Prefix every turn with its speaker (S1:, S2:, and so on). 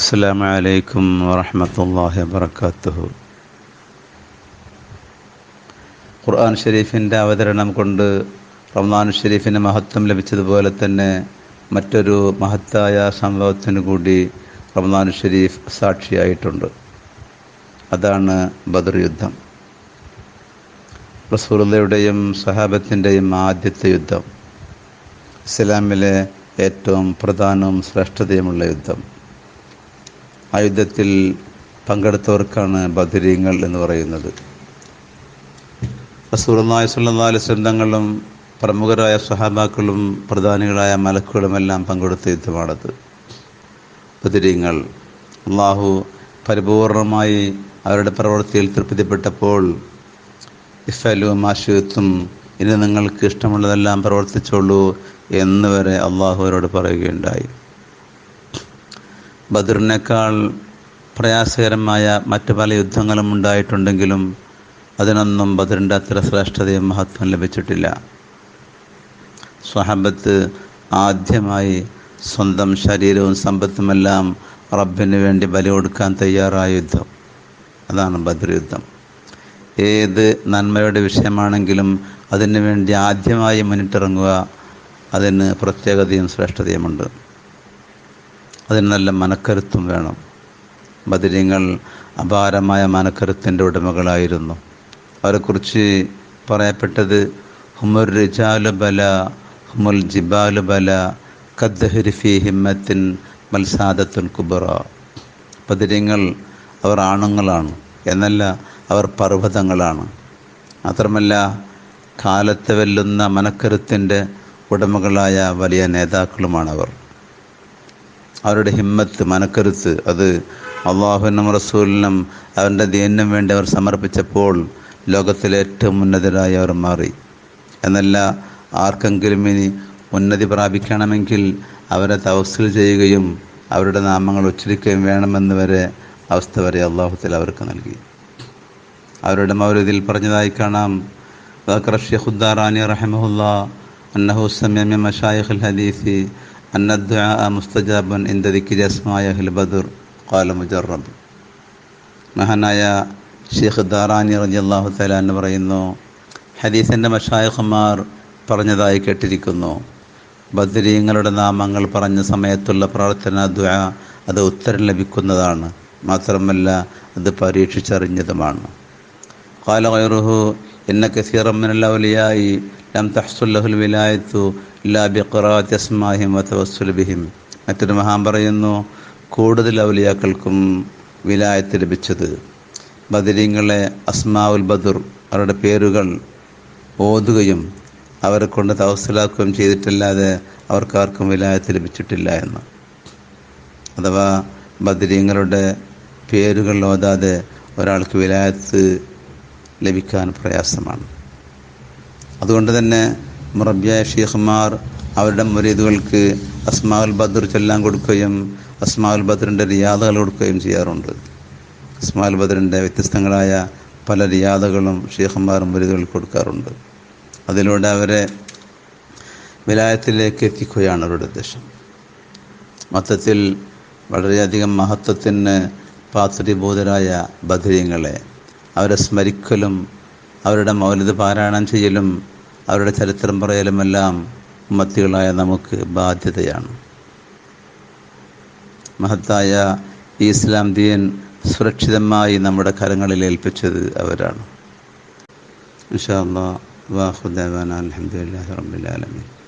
S1: അസ്സാം വലൈക്കും വറഹമത്തല്ലാഹി വാബർക്കാത്തുഹു ഖുർആൻ ഷെരീഫിന്റെ അവതരണം കൊണ്ട് റംസാൻ ഷെരീഫിന് മഹത്വം ലഭിച്ചതുപോലെ തന്നെ മറ്റൊരു മഹത്തായ സംഭവത്തിന് കൂടി റംസാൻ ഷെരീഫ് സാക്ഷിയായിട്ടുണ്ട്. അതാണ് ബദർ യുദ്ധം. റസൂറുള്ളയുടെയും സഹാബത്തിന്റെയും ആദ്യത്തെ യുദ്ധം. ഇസ്ലാമിലെ ഏറ്റവും പ്രധാനവും ശ്രേഷ്ഠതയുമുള്ള യുദ്ധം. ആ യുദ്ധത്തിൽ പങ്കെടുത്തവർക്കാണ് ബദരീങ്ങൾ എന്ന് പറയുന്നത്. റസൂർനായ സുല്ലാൽ സ്വന്തങ്ങളും പ്രമുഖരായ സഹാബാക്കളും പ്രധാനികളായ മലക്കുകളുമെല്ലാം പങ്കെടുത്ത യുദ്ധമാണത്. ബദരീങ്ങൾ അള്ളാഹു പരിപൂർണമായി അവരുടെ പ്രവൃത്തിയിൽ തൃപ്തിപ്പെട്ടപ്പോൾ ഇഫലു മാഷുത്തും ഇനി നിങ്ങൾക്ക് ഇഷ്ടമുള്ളതെല്ലാം പ്രവർത്തിച്ചോളൂ എന്ന് വരെ അള്ളാഹു അവരോട് പറയുകയുണ്ടായി. ബദറിനേക്കാൾ പ്രയാസകരമായ മറ്റു പല യുദ്ധങ്ങളും ഉണ്ടായിട്ടുണ്ടെങ്കിലും അതിനൊന്നും ബദറിന്റെ അത്ര ശ്രേഷ്ഠതയും മഹത്വം ലഭിച്ചിട്ടില്ല. സ്വഹബത്ത് ആദ്യമായി സ്വന്തം ശരീരവും സമ്പത്തുമെല്ലാം റബ്ബിന് വേണ്ടി ബലി കൊടുക്കാൻ തയ്യാറായ യുദ്ധം. അതാണ് ബദർ യുദ്ധം. ഏത് നന്മയുടെ വിഷയമാണെങ്കിലും അതിനു വേണ്ടി ആദ്യമായി മുന്നിട്ടിറങ്ങുക അതിന് പ്രത്യേകതയും ശ്രേഷ്ഠതയുമുണ്ട്. അതിന് നല്ല മനക്കരുത്തും വേണം. ബദിരിങ്ങൾ അപാരമായ മനക്കരുത്തിന്റെ ഉടമകളായിരുന്നു. അവരെക്കുറിച്ച് പറയപ്പെട്ടത് ഹുമുർ റിജാലു ബല ഹുമുൽ ജിബാലു ബല കദ്ദഹരിഫി ഹിമ്മത്തിൻ മത്സാദത്തുൻ കുബറ. ബദിരിങ്ങൾ അവർ ആണുങ്ങളാണ് എന്നല്ല അവർ പർവതങ്ങളാണ്. മാത്രമല്ല കാലത്തെ വെല്ലുന്ന മനക്കരുത്തിന്റെ ഉടമകളായ വലിയ നേതാക്കളുമാണവർ. അവരുടെ ഹിമ്മത്ത് മനക്കരുത്ത് അത് അള്ളാഹുവിനും റസൂലിനും അവന്റെ ദീനിനും വേണ്ടി അവർ സമർപ്പിച്ചപ്പോൾ ലോകത്തിലെ ഏറ്റവും ഉന്നതരായി അവർ മാറി. എന്നല്ല ആർക്കെങ്കിലും ഇനി ഉന്നതി പ്രാപിക്കണമെങ്കിൽ അവരെ തവസിൽ ചെയ്യുകയും അവരുടെ നാമങ്ങൾ ഉച്ചരിക്കുകയും വേണമെന്ന് വരെ അവസ്ഥ വരെ അള്ളാഹുത്തിൽ അവർക്ക് നൽകി. അവരുടെ മൗര്യതിൽ പറഞ്ഞതായി കാണാം. ഹുദ്ദാറാനി റഹമുല്ല അന്നഹു സമയ മഷായഖുൽ ഹദീസി അന്ന ദുആ മുസ്തജാബൻ ഇന്ദ ദിക്രി അസ്മായ അഹ്ൽ ബദർ ഖാല മുജറബ് മഹാനായ ഷെയ്ഖ് ദാറാനി റളിയല്ലാഹു തആല എന്ന് പറയുന്നു ഹദീസിൻ്റെ മഷായഖുമാർ പറഞ്ഞതായി കേട്ടിരിക്കുന്നു ബദരീങ്ങളുടെ നാമങ്ങൾ പറഞ്ഞ സമയത്തുള്ള പ്രാർത്ഥന ദുആ അത് ഉത്തരം ലഭിക്കുന്നതാണ് മാത്രമല്ല അത് പരീക്ഷിച്ചറിഞ്ഞതുമാണ് قال غيره إن ലം തഹ്സുല്ലഹുൽ വിലായത്തു ലാ ബിഖറാത്ത് അസ്മാഹിം ബിഹിം. മറ്റൊരു മഹാൻ പറയുന്നു കൂടുതൽ ഔലിയാക്കൾക്കും വിലായത്ത് ലഭിച്ചത് ബദരീങ്ങളെ അസ്മാവുൽ ബദുർ അവരുടെ പേരുകൾ ഓതുകയും അവരെ കൊണ്ട് തവസലാക്കുകയും ചെയ്തിട്ടല്ലാതെ അവർക്കാർക്കും വിലായത്ത് ലഭിച്ചിട്ടില്ല എന്ന്. അഥവാ ബദരീങ്ങളുടെ പേരുകൾ ഓതാതെ ഒരാൾക്ക് വിലായത്ത് ലഭിക്കാൻ പ്രയാസമാണ്. അതുകൊണ്ട് തന്നെ മുറബിയ ഷീഖ്മാർ അവരുടെ മുരീദുകൾക്ക് അസ്മാഉൽ ബദർ ചൊല്ലാൻ കൊടുക്കുകയും അസ്മാഉൽ ബദറിന്റെ റിയാദകൾ കൊടുക്കുകയും ചെയ്യാറുണ്ട്. അസ്മാഉൽ ബദറിന്റെ വ്യത്യസ്തങ്ങളായ പല റിയാദകളും ഷീഖ്മാർ മുരീദുകൾ കൊടുക്കാറുണ്ട്. അതിലൂടെ അവരെ വിലായത്തിലേക്ക് എത്തിക്കുകയാണ് അവരുടെ ഉദ്ദേശം. മൊത്തത്തിൽ വളരെയധികം മഹത്വത്തിന് പാത്രീഭൂതരായ ബദരീങ്ങളെ അവരെ സ്മരിക്കലും അവരുടെ മൗലിക പാരായണം ചെയ്യലും അവരുടെ ചരിത്രം പറയലുമെല്ലാം ഉമ്മത്തികളായ നമുക്ക് ബാധ്യതയാണ്. മഹത്തായ ഇസ്ലാം ദീൻ സുരക്ഷിതമായി നമ്മുടെ കരങ്ങളിൽ ഏൽപ്പിച്ചത് അവരാണ്. ഇൻഷാ അല്ലാ വാഹുദാൻ അലഹമുല്ലാ റബ്ബുലാലമീൻ